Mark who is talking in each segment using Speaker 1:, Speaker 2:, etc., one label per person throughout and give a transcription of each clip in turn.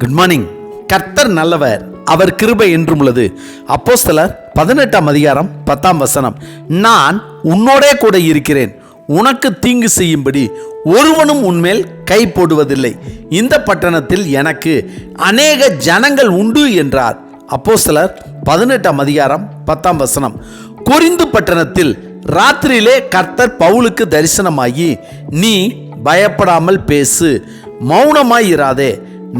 Speaker 1: Good morning கர்த்தர் நல்லவர் அவர் கிருபை என்றும் உள்ளது. சிலர் பதினெட்டாம் அதிகாரம் பத்தாம் வசனம். நான் உன்னோடே கூட இருக்கிறேன். உனக்கு தீங்கு செய்யும்படி ஒருவனும் உன்மேல் கை போடுவதில்லை. இந்த பட்டணத்தில் எனக்கு அநேக ஜனங்கள் உண்டு என்றார். அப்போ சிலர் பதினெட்டாம் அதிகாரம் பத்தாம் வசனம். குறிந்து பட்டணத்தில் ராத்திரியிலே கர்த்தர் பவுலுக்கு தரிசனமாகி நீ பயப்படாமல் பேசு. மௌனமாய் இராதே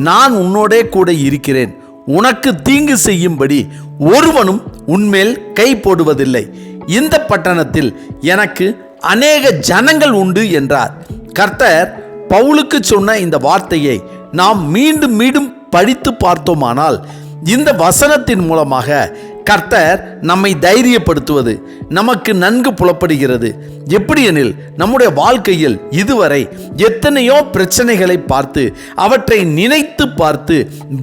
Speaker 1: நான் உன்னோடே கூட இருக்கிறேன். உனக்கு தீங்கு செய்யும்படி ஒருவனும் உன்மேல் கை போடுவதில்லை. இந்த பட்டணத்தில் எனக்கு அநேக ஜனங்கள் உண்டு என்றார். கர்த்தர் பவுலுக்கு சொன்ன இந்த வார்த்தையை நாம் மீண்டும் மீண்டும் படித்து பார்த்தோமானால் இந்த வசனத்தின் மூலமாக கர்த்தர் நம்மை தைரியப்படுத்துவது நமக்கு நன்கு புலப்படுகிறது. எப்படி எனில் நம்முடைய வாழ்க்கையில் இதுவரை எத்தனையோ பிரச்சனைகளை பார்த்து அவற்றை நினைத்து பார்த்து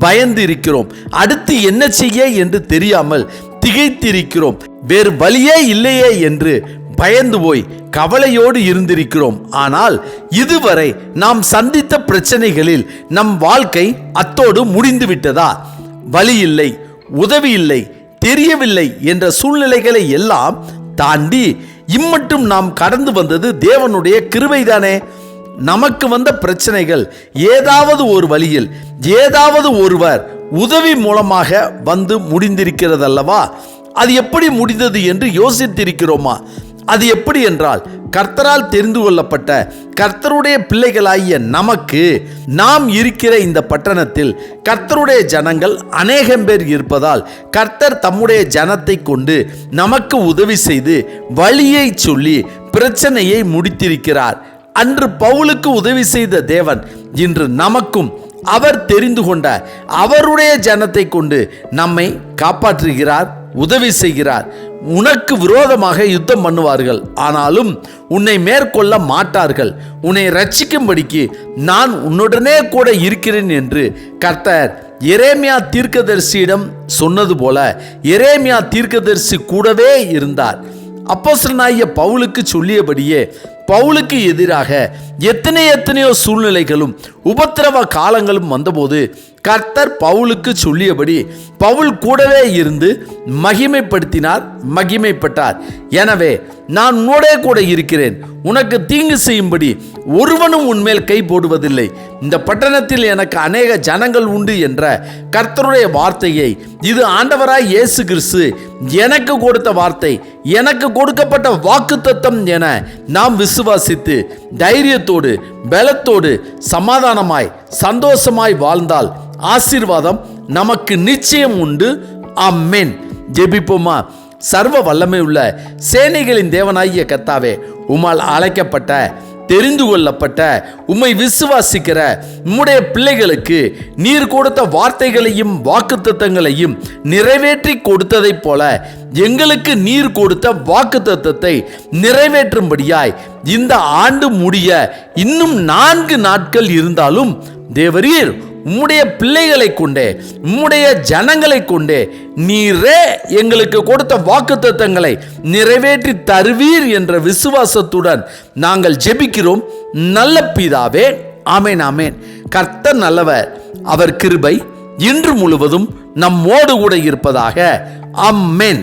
Speaker 1: பயந்து இருக்கிறோம் அடுத்து என்ன செய்ய என்று தெரியாமல் திகைத்திருக்கிறோம். வேறு வழியே இல்லையே என்று பயந்து போய் கவலையோடு இருந்திருக்கிறோம். ஆனால் இதுவரை நாம் சந்தித்த பிரச்சனைகளில் நம் வாழ்க்கை அத்தோடு முடிந்து விட்டதா வழி இல்லை உதவி இல்லை தெரியவில்லை என்ற சூழ்நிலைகளை எல்லாம் தாண்டி இம்மட்டும் நாம் கடந்து வந்தது தேவனுடைய கிருபைதானே. நமக்கு வந்த பிரச்சனைகள் ஏதாவது ஒரு வழியில் ஏதாவது ஒருவர் உதவி மூலமாக வந்து முடிந்திருக்கிறதல்லவா? அது எப்படி முடிந்தது என்று யோசித்திருக்கிறோமா? அது எப்படி என்றால் கர்த்தரால் தெரிந்து கொள்ளப்பட்ட கர்த்தருடைய பிள்ளைகளாகிய நமக்கு நாம் இருக்கிற இந்த பட்டணத்தில் கர்த்தருடைய ஜனங்கள் அநேகம் பேர் இருப்பதால் கர்த்தர் தம்முடைய ஜனத்தை கொண்டு நமக்கு உதவி செய்து வழியை சொல்லி பிரச்சனையை முடித்திருக்கிறார். அன்று பவுலுக்கு உதவி செய்த தேவன் இன்று நமக்கும் அவர் தெரிந்து கொண்ட அவருடைய ஜனத்தை கொண்டு நம்மை காப்பாற்றுகிறார். உதவி செய்கிறார். உனக்கு விரோதமாக யுத்தம் பண்ணுவார்கள். ஆனாலும் உன்னை மேற்கொள்ள மாட்டார்கள். உன்னை ரட்சிக்கும்படிக்கு நான் உன்னுடனே கூட இருக்கிறேன் என்று கர்த்தர் எரேமியா தீர்க்கதரிசியிடம் சொன்னது போல எரேமியா தீர்க்கதரிசி கூடவே இருந்தார். அப்போசனாகிய பவுலுக்கு சொல்லியபடியே பவுலுக்கு எதிராக எத்தனை எத்தனையோ சூழ்நிலைகளும் உபத்திரவ காலங்களும் வந்தபோது கர்த்தர் பவுலுக்கு சொல்லியபடி பவுல் கூடவே இருந்து மகிமைப்படுத்தினார் மகிமைப்பட்டார். எனவே நான் உன்னோடே கூட இருக்கிறேன். உனக்கு தீங்கு செய்யும்படி ஒருவனும் உன்மேல் கை போடுவதில்லை. இந்த பட்டணத்தில் எனக்கு அநேக ஜனங்கள் உண்டு என்ற கர்த்தருடைய வார்த்தையை இது ஆண்டவராய் இயேசு கிறிஸ்து எனக்கு கொடுத்த வார்த்தை எனக்கு கொடுக்கப்பட்ட வாக்குத்தத்தம் என நாம் விசுவாசித்து தைரியத்தோடு பலத்தோடு சமாதானமாய் சந்தோஷமாய் வாழ்ந்தால் ஆசீர்வாதம் நமக்கு நிச்சயம் உண்டு. அம்மேன் ஜெபிப்போமா? சர்வ வல்லமை உள்ள சேனைகளின் தேவனாகிய கத்தாவே உமால் அழைக்கப்பட்ட தெரிந்து கொள்ளப்பட்ட உம்மை விசுவாசிக்கிற உம்முடைய பிள்ளைகளுக்கு நீர் கொடுத்த வார்த்தைகளையும் வாக்குத்தத்தங்களையும் நிறைவேற்றி கொடுத்ததைப் போல எங்களுக்கு நீர் கொடுத்த வாக்குத்தத்தத்தை நிறைவேற்றும்படியாய் இந்த ஆண்டு முடிய இன்னும் நான்கு நாட்கள் இருந்தாலும் தேவரீர் உம்முடைய பிள்ளைகளை கொண்டே உம்முடைய ஜனங்களை கொண்டே நீரே எங்களுக்கு கொடுத்த வாக்குத்தத்தங்களை நிறைவேற்றி தருவீர் என்ற விசுவாசத்துடன் நாங்கள் ஜெபிக்கிறோம். நல்ல பிதாவே ஆமேன் ஆமேன். கர்த்தர் நல்லவர் அவர் கிருபை இன்று முழுவதும் நம்மோடு கூட இருப்பதாக. அம்மேன்